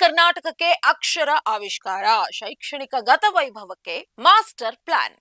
ಕರ್ನಾಟಕಕ್ಕೆ ಅಕ್ಷರ ಆವಿಷ್ಕಾರ, ಶೈಕ್ಷಣಿಕ ಗತವೈಭವಕ್ಕೆ ಮಾಸ್ಟರ್ ಪ್ಲಾನ್.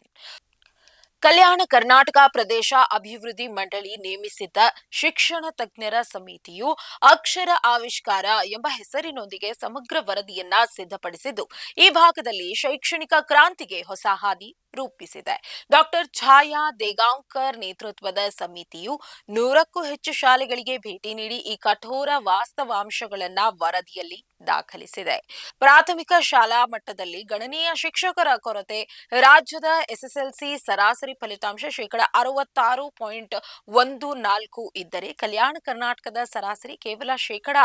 ಕಲ್ಯಾಣ ಕರ್ನಾಟಕ ಪ್ರದೇಶ ಅಭಿವೃದ್ಧಿ ಮಂಡಳಿ ನೇಮಿಸಿದ್ದ ಶಿಕ್ಷಣ ತಜ್ಞರ ಸಮಿತಿಯು ಅಕ್ಷರ ಆವಿಷ್ಕಾರ ಎಂಬ ಹೆಸರಿನೊಂದಿಗೆ ಸಮಗ್ರ ವರದಿಯನ್ನ ಸಿದ್ಧಪಡಿಸಿದ್ದು, ಈ ಭಾಗದಲ್ಲಿ ಶೈಕ್ಷಣಿಕ ಕ್ರಾಂತಿಗೆ ಹೊಸ ಹಾದಿ ರೂಪಿಸಿದೆ. ಡಾಕ್ಟರ್ ಛಾಯಾ ದೇಗಾಂಕರ್ ನೇತೃತ್ವದ ಸಮಿತಿಯು ನೂರಕ್ಕೂ ಹೆಚ್ಚು ಶಾಲೆಗಳಿಗೆ ಭೇಟಿ ನೀಡಿ ಈ ಕಠೋರ ವಾಸ್ತವಾಂಶಗಳನ್ನ ವರದಿಯಲ್ಲಿ ದಾಖಲಿಸಿದೆ. ಪ್ರಾಥಮಿಕ ಶಾಲಾ ಮಟ್ಟದಲ್ಲಿ ಗಣನೀಯ ಶಿಕ್ಷಕರ ಕೊರತೆ. ರಾಜ್ಯದ ಎಸ್ಎಸ್ಎಲ್ಸಿ ಸರಾಸರಿ ಫಲಿತಾಂಶ ಶೇಕಡ ಅರವತ್ತಾರು ಪಾಯಿಂಟ್ ಒಂದು ನಾಲ್ಕು ಇದ್ದರೆ ಕಲ್ಯಾಣ ಕರ್ನಾಟಕದ ಸರಾಸರಿ ಕೇವಲ ಶೇಕಡ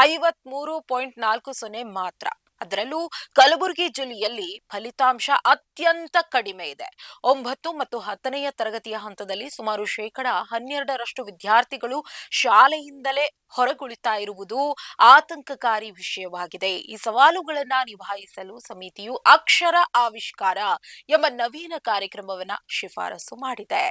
ಐವತ್ಮೂರು ಪಾಯಿಂಟ್ ನಾಲ್ಕು ಸೊನ್ನೆ ಮಾತ್ರ. ಅದರಲ್ಲೂ ಕಲಬುರಗಿ ಜಿಲ್ಲೆಯಲ್ಲಿ ಫಲಿತಾಂಶ ಅತ್ಯಂತ ಕಡಿಮೆ ಇದೆ. ಒಂಬತ್ತು ಮತ್ತು ಹತ್ತನೆಯ ತರಗತಿಯ ಹಂತದಲ್ಲಿ ಸುಮಾರು ಶೇಕಡ ಹನ್ನೆರಡರಷ್ಟು ವಿದ್ಯಾರ್ಥಿಗಳು ಶಾಲೆಯಿಂದಲೇ ಹೊರಗುಳಿತಾ ಇರುವುದು ಆತಂಕಕಾರಿ ವಿಷಯವಾಗಿದೆ. ಈ ಸವಾಲುಗಳನ್ನ ನಿಭಾಯಿಸಲು ಸಮಿತಿಯು ಅಕ್ಷರ ಆವಿಷ್ಕಾರ ಎಂಬ ನವೀನ ಕಾರ್ಯಕ್ರಮವನ್ನ ಶಿಫಾರಸು ಮಾಡಿದೆ.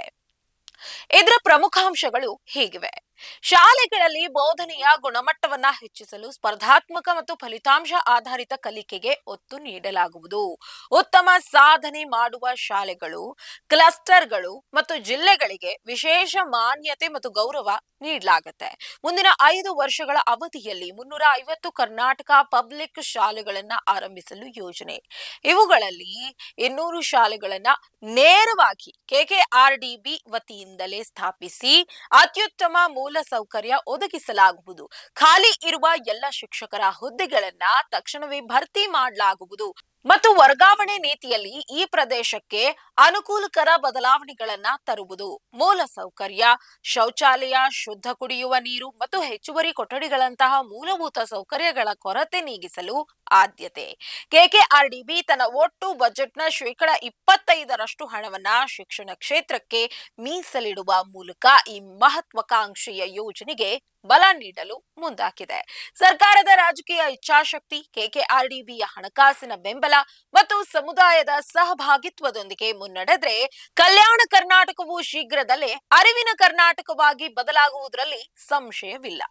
ಇದರ ಪ್ರಮುಖಾಂಶಗಳು ಹೀಗಿವೆ? ಶಾಲೆಗಳಲ್ಲಿ ಬೋಧನೆಯ ಗುಣಮಟ್ಟವನ್ನ ಹೆಚ್ಚಿಸಲು ಸ್ಪರ್ಧಾತ್ಮಕ ಮತ್ತು ಫಲಿತಾಂಶ ಆಧಾರಿತ ಕಲಿಕೆಗೆ ಒತ್ತು ನೀಡಲಾಗುವುದು. ಉತ್ತಮ ಸಾಧನೆ ಮಾಡುವ ಶಾಲೆಗಳು, ಕ್ಲಸ್ಟರ್ಗಳು ಮತ್ತು ಜಿಲ್ಲೆಗಳಿಗೆ ವಿಶೇಷ ಮಾನ್ಯತೆ ಮತ್ತು ಗೌರವ ನೀಡಲಾಗುತ್ತೆ. ಮುಂದಿನ ಐದು ವರ್ಷಗಳ ಅವಧಿಯಲ್ಲಿ ಮುನ್ನೂರ ಐವತ್ತು ಕರ್ನಾಟಕ ಪಬ್ಲಿಕ್ ಶಾಲೆಗಳನ್ನ ಆರಂಭಿಸಲು ಯೋಜನೆ. ಇವುಗಳಲ್ಲಿ ಇನ್ನೂರು ಶಾಲೆಗಳನ್ನ ನೇರವಾಗಿ ಕೆಕೆಆರ್ಡಿಬಿ ವತಿಯಿಂದಲೇ ಸ್ಥಾಪಿಸಿ, ಅತ್ಯುತ್ತಮ ಸೌಕರ್ಯ ಒದಗಿಸಲಾಗುವುದು. ಖಾಲಿ ಇರುವ ಎಲ್ಲ ಶಿಕ್ಷಕರ ಹುದ್ದೆಗಳನ್ನ ತಕ್ಷಣವೇ ಭರ್ತಿ ಮಾಡಲಾಗುವುದು. ಮತ್ತು ವರ್ಗಾವಣೆ ನೀತಿಯಲ್ಲಿ ಈ ಪ್ರದೇಶಕ್ಕೆ ಅನುಕೂಲಕರ ಬದಲಾವಣೆಗಳನ್ನ ತರುವುದು ಮೂಲ ಸೌಕರ್ಯ. ಶೌಚಾಲಯ, ಶುದ್ಧ ಕುಡಿಯುವ ನೀರು ಮತ್ತು ಹೆಚ್ಚುವರಿ ಕೊಠಡಿಗಳಂತಹ ಮೂಲಭೂತ ಸೌಕರ್ಯಗಳ ಕೊರತೆ ನೀಗಿಸಲು ಆದ್ಯತೆ. ಕೆಕೆಆರ್ಡಿಬಿ ತನ್ನ ಒಟ್ಟು ಬಜೆಟ್ನ ಶೇಕಡ ಇಪ್ಪತ್ತೈದರಷ್ಟು ಹಣವನ್ನ ಶಿಕ್ಷಣ ಕ್ಷೇತ್ರಕ್ಕೆ ಮೀಸಲಿಡುವ ಮೂಲಕ ಈ ಮಹತ್ವಾಕಾಂಕ್ಷೆಯ ಯೋಜನೆಗೆ ಬಲ ನೀಡಲು ಮುಂದಾಗಿದೆ. ಸರ್ಕಾರದ ರಾಜಕೀಯ ಇಚ್ಛಾಶಕ್ತಿ, ಕೆಕೆಆರ್ಡಿಬಿಯ ಹಣಕಾಸಿನ ಬೆಂಬಲ ಮತ್ತು ಸಮುದಾಯದ ಸಹಭಾಗಿತ್ವದೊಂದಿಗೆ ಮುನ್ನಡೆದ್ರೆ ಕಲ್ಯಾಣ ಕರ್ನಾಟಕವು ಶೀಘ್ರದಲ್ಲೇ ಅರಿವಿನ ಕರ್ನಾಟಕವಾಗಿ ಬದಲಾಗುವುದರಲ್ಲಿ ಸಂಶಯವಿಲ್ಲ.